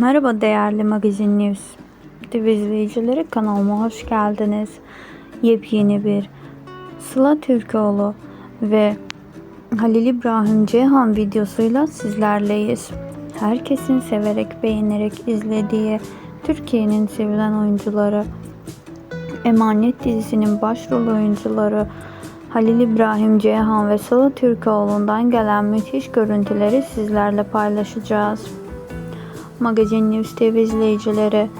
Merhaba değerli Magazin News TV izleyicileri kanalıma hoş geldiniz. Yepyeni bir Sıla Türkoğlu ve Halil İbrahim Ceyhan videosuyla sizlerleyiz. Herkesin severek beğenerek izlediği Türkiye'nin sevilen oyuncuları Emanet dizisinin başrol oyuncuları Halil İbrahim Ceyhan ve Sıla Türkoğlu'ndan gelen müthiş görüntüleri sizlerle paylaşacağız. Magazin News TV izleyicileri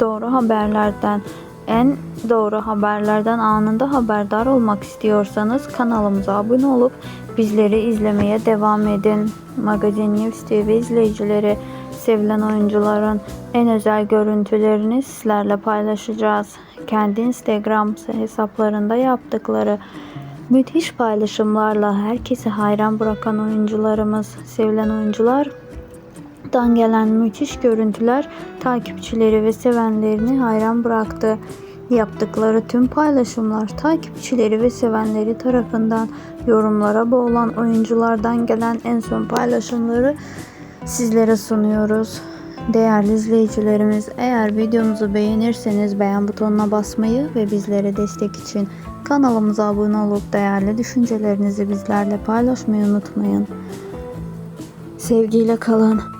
doğru haberlerden en doğru haberlerden anında haberdar olmak istiyorsanız kanalımıza abone olup bizleri izlemeye devam edin. Magazin News TV izleyicileri sevilen oyuncuların en özel görüntülerini sizlerle paylaşacağız. Kendi Instagram hesaplarında yaptıkları müthiş paylaşımlarla herkesi hayran bırakan oyuncularımız, sevilen oyuncular dan gelen müthiş görüntüler takipçileri ve sevenlerini hayran bıraktı. Yaptıkları tüm paylaşımlar takipçileri ve sevenleri tarafından yorumlara boğulan oyunculardan gelen en son paylaşımları sizlere sunuyoruz. Değerli izleyicilerimiz eğer videomuzu beğenirseniz beğen butonuna basmayı ve bizlere destek için kanalımıza abone olup değerli düşüncelerinizi bizlerle paylaşmayı unutmayın. Sevgiyle kalın.